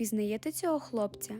Впізнаєте цього хлопця?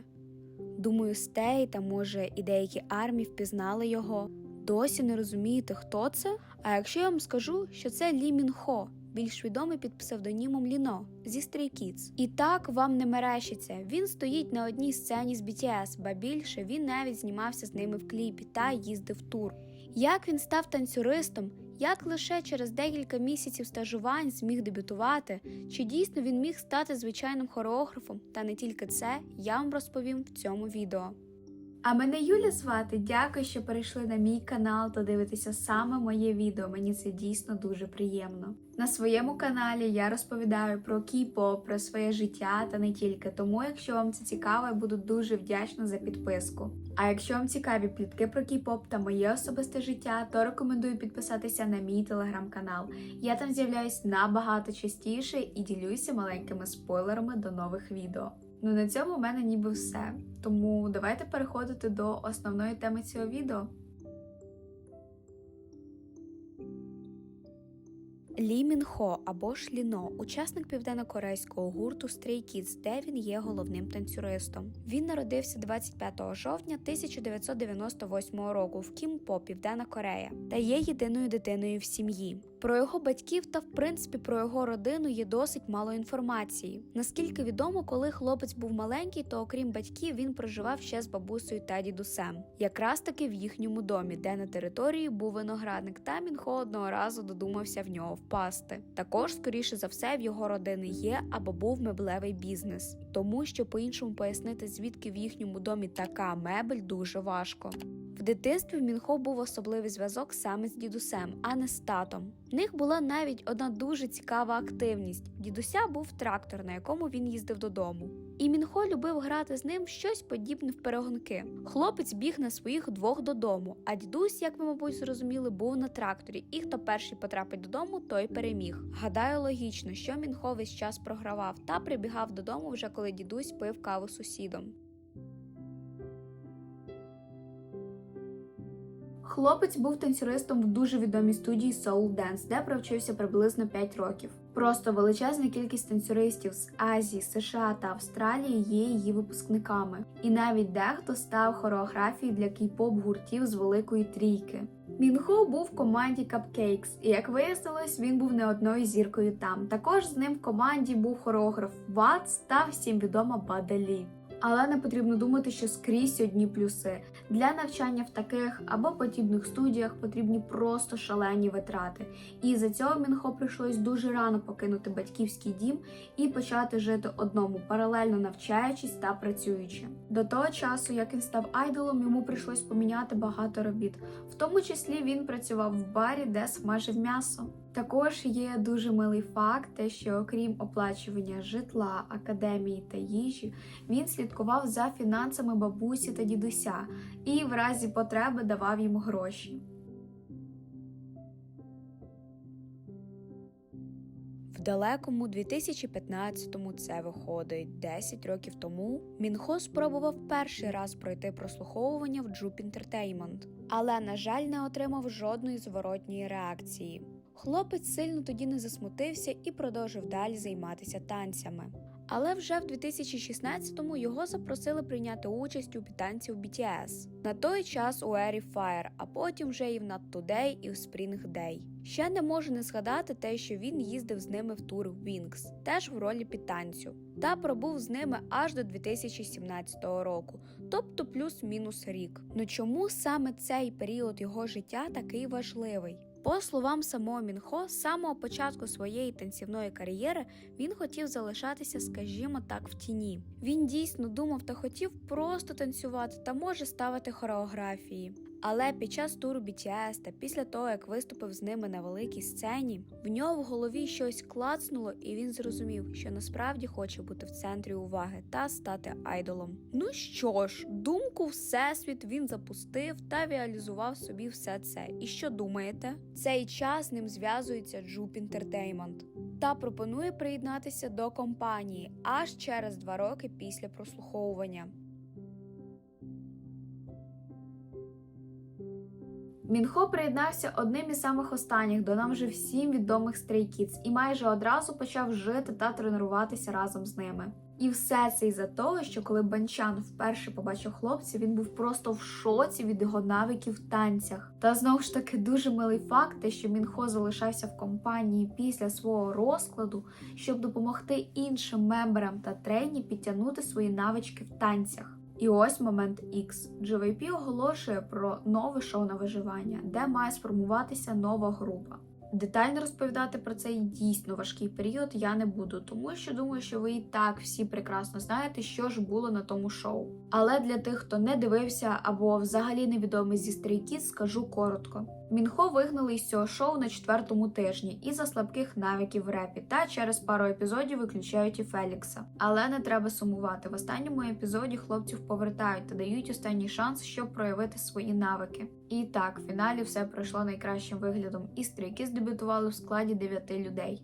Думаю, стей та може і деякі армії впізнали його. Досі не розумієте, хто це? А якщо я вам скажу, що це Лі Мін Хо, більш відомий під псевдонімом Ліно зі Stray Kids. І так вам не мерещиться. Він стоїть на одній сцені з BTS, ба більше він навіть знімався з ними в кліпі та їздив тур. Як він став танцюристом, як лише через декілька місяців стажувань зміг дебютувати, чи дійсно він міг стати звичайним хореографом, та не тільки це, я вам розповім в цьому відео. А мене Юля звати. Дякую, що перейшли на мій канал та дивитеся саме моє відео. Мені це дійсно дуже приємно. На своєму каналі я розповідаю про кей-поп, про своє життя та не тільки. Тому, якщо вам це цікаво, я буду дуже вдячна за підписку. А якщо вам цікаві плітки про кей-поп та моє особисте життя, то рекомендую підписатися на мій телеграм-канал. Я там з'являюсь набагато частіше і ділюся маленькими спойлерами до нових відео. Ну на цьому в мене ніби все. Тому давайте переходити до основної теми цього відео. Лі Мін Хо або ж Ліно, учасник південно-корейського гурту Stray Kids, де він є головним танцюристом. Він народився 25 жовтня 1998 року в Кімпо, Південна Корея, та є єдиною дитиною в сім'ї. Про його батьків та, в принципі, про його родину є досить мало інформації. Наскільки відомо, коли хлопець був маленький, то окрім батьків він проживав ще з бабусею та дідусем, якраз таки в їхньому домі, де на території був виноградник, та Мінхо одного разу додумався в нього впасти. Також, скоріше за все, в його родини є або був меблевий бізнес, тому що по-іншому пояснити, звідки в їхньому домі така мебель дуже важко. В дитинстві Мінхо був особливий зв'язок саме з дідусем, а не з татом. В них була навіть одна дуже цікава активність. Дідуся був трактор, на якому він їздив додому. І Мінхо любив грати з ним щось подібне в перегонки. Хлопець біг на своїх двох додому, а дідусь, як ви, мабуть, зрозуміли, був на тракторі, і хто перший потрапить додому, той переміг. Гадаю, логічно, що Мінхо весь час програвав та прибігав додому вже коли дідусь пив каву сусідом. Хлопець був танцюристом в дуже відомій студії Soul Dance, де провчився приблизно 5 років. Просто величезна кількість танцюристів з Азії, США та Австралії є її випускниками, і навіть дехто став хореографією для кей-поп гуртів з великої трійки. Мінхо був в команді Cupcakes, і як вияснилось, він був не одною зіркою там. Також з ним в команді був хореограф Ватс та всім відома Бада Лі. Але не потрібно думати, що скрізь одні плюси. Для навчання в таких або подібних студіях потрібні просто шалені витрати. І за цього Мінхо прийшлось дуже рано покинути батьківський дім і почати жити одному, паралельно навчаючись та працюючи. До того часу, як він став айдолом, йому прийшлось поміняти багато робіт. В тому числі він працював в барі, де смажив м'ясо. Також є дуже милий факт, те, що окрім оплачування житла, академії та їжі, він слідкував за фінансами бабусі та дідуся і в разі потреби давав їм гроші. В далекому 2015-му це виходить 10 років тому. Мінхо спробував перший раз пройти прослуховування в Jup Entertainment, але, на жаль, не отримав жодної зворотньої реакції. Хлопець сильно тоді не засмутився і продовжив далі займатися танцями. Але вже в 2016-му його запросили прийняти участь у підтанці в BTS. На той час у ері Fire, а потім вже і в Not Today, і в Spring Day. Ще не можу не згадати те, що він їздив з ними в тур Wings, теж в ролі підтанцю, та пробув з ними аж до 2017 року, тобто плюс-мінус рік. Ну чому саме цей період його життя такий важливий? По словам самого Мінхо, з самого початку своєї танцівної кар'єри він хотів залишатися, скажімо так, в тіні. Він дійсно думав та хотів просто танцювати та може ставити хореографії. Але під час туру BTS та після того, як виступив з ними на великій сцені, в нього в голові щось клацнуло, і він зрозумів, що насправді хоче бути в центрі уваги та стати айдолом. Ну що ж, думку всесвіт він запустив та реалізував собі все це. І що думаєте? Цей час ним зв'язується Jup Entertainment та пропонує приєднатися до компанії аж через два роки після прослуховування. Мінхо приєднався одним із самих останніх до нам вже всім відомих Stray Kids і майже одразу почав жити та тренуватися разом з ними. І все це із-за того, що коли Банчан вперше побачив хлопця, він був просто в шоці від його навиків в танцях. Та знову ж таки дуже милий факт, те, що Мінхо залишався в компанії після свого розкладу, щоб допомогти іншим мемберам та трейні підтягнути свої навички в танцях. І ось момент X. GVP оголошує про нове шоу на виживання, де має сформуватися нова група. Детально розповідати про цей дійсно важкий період я не буду, тому що думаю, що ви і так всі прекрасно знаєте, що ж було на тому шоу. Але для тих, хто не дивився або взагалі невідомий зі Kids, скажу коротко. Мінхо вигнали із цього шоу на четвертому тижні із-за слабких навиків в репі, та через пару епізодів виключають і Фелікса. Але не треба сумувати. В останньому епізоді хлопців повертають та дають останній шанс, щоб проявити свої навики. І так, в фіналі все пройшло найкращим виглядом, і Stray Kids дебютували в складі 9 людей.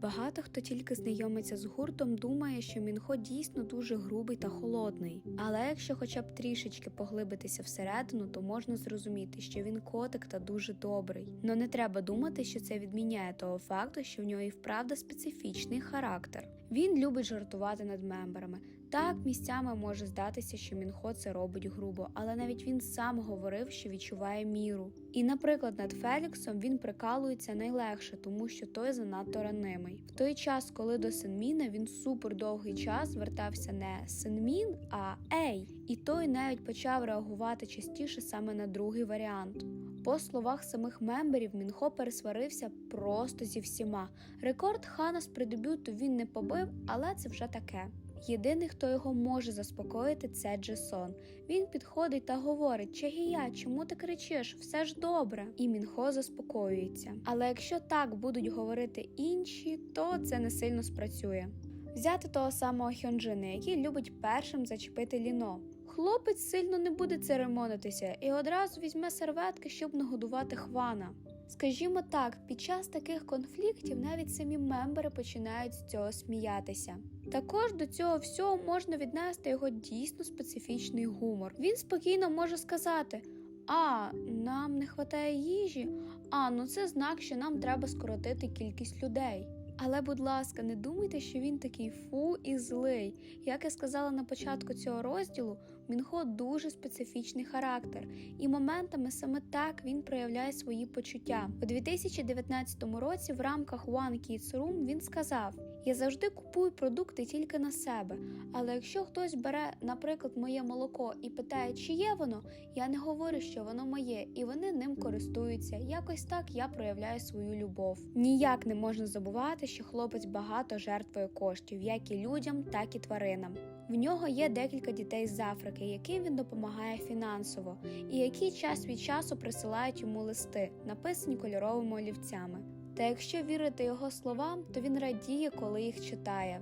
Багато хто тільки знайомиться з гуртом, думає, що Мінхо дійсно дуже грубий та холодний. Але якщо хоча б трішечки поглибитися всередину, то можна зрозуміти, що він котик та дуже добрий. Но не треба думати, що це відміняє того факту, що в нього і вправда специфічний характер. Він любить жартувати над мемберами. Так, місцями може здатися, що Мінхо це робить грубо, але навіть він сам говорив, що відчуває міру. І, наприклад, над Феліксом він прикалується найлегше, тому що той занадто ранимий. В той час, коли до Сенміна він супер довгий час звертався не Сенмін, а Ей, і той навіть почав реагувати частіше саме на другий варіант. По словах самих мемберів, Мінхо пересварився просто зі всіма. Рекорд Хана з придебюту він не побив, але це вже таке. Єдиний, хто його може заспокоїти, це Джесон. Він підходить та говорить: Чагія, чому ти кричиш? Все ж добре. І Мінхо заспокоюється. Але якщо так будуть говорити інші, то це не сильно спрацює. Взяти того самого Хьонджина, який любить першим зачепити ліно. Хлопець сильно не буде церемонитися і одразу візьме серветки, щоб нагодувати хвана. Скажімо так, під час таких конфліктів навіть самі мембери починають з цього сміятися. Також до цього всього можна віднести його дійсно специфічний гумор. Він спокійно може сказати: А, нам не вистачає їжі, а ну це знак, що нам треба скоротити кількість людей. Але, будь ласка, не думайте, що він такий фу і злий. Як я сказала на початку цього розділу, Мінхо дуже специфічний характер, і моментами саме так він проявляє свої почуття. У 2019 році в рамках One Kids Room він сказав: Я завжди купую продукти тільки на себе. Але якщо хтось бере, наприклад, моє молоко і питає, чи є воно, я не говорю, що воно моє, і вони ним користуються. Якось так я проявляю свою любов. Ніяк не можна забувати, що хлопець багато жертвує коштів, як і людям, так і тваринам. В нього є декілька дітей з Африки, яким він допомагає фінансово, і які час від часу присилають йому листи, написані кольоровими олівцями. Та якщо вірити його словам, то він радіє, коли їх читає.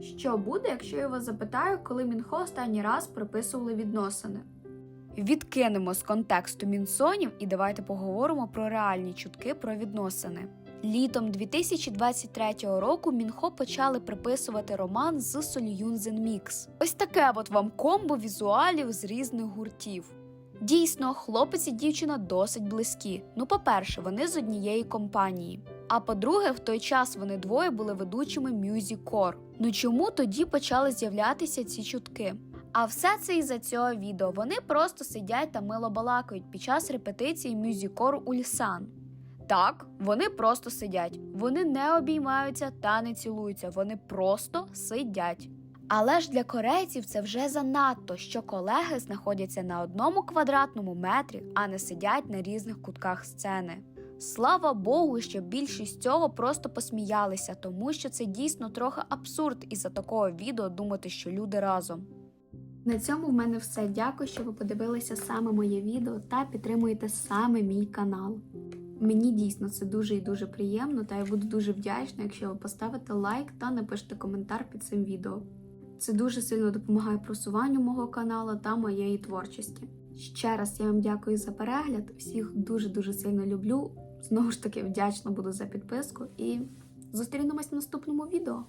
Що буде, якщо я вас запитаю, коли Мінхо останній раз приписували відносини? Відкинемо з контексту мінсонів і давайте поговоримо про реальні чутки про відносини. Літом 2023 року Мінхо почали приписувати роман з Сольюнзен Мікс. Ось таке от вам комбо візуалів з різних гуртів. Дійсно, хлопець і дівчина досить близькі. Ну, по-перше, вони з однієї компанії. А по-друге, в той час вони двоє були ведучими Core. Ну чому тоді почали з'являтися ці чутки? А все це із-за цього відео. Вони просто сидять та мило балакають під час репетиції Core Ульсан. Так, вони просто сидять. Вони не обіймаються та не цілуються. Вони просто сидять. Але ж для корейців це вже занадто, що колеги знаходяться на одному квадратному метрі, а не сидять на різних кутках сцени. Слава Богу, що більшість цього просто посміялися, тому що це дійсно трохи абсурд із-за такого відео думати, що люди разом. На цьому в мене все. Дякую, що ви подивилися саме моє відео та підтримуєте саме мій канал. Мені дійсно це дуже і дуже приємно, та я буду дуже вдячна, якщо ви поставите лайк та напишете коментар під цим відео. Це дуже сильно допомагає просуванню мого каналу та моєї творчості. Ще раз я вам дякую за перегляд. Всіх дуже дуже сильно люблю. Знову ж таки, вдячна буду за підписку і зустрінемось в наступному відео.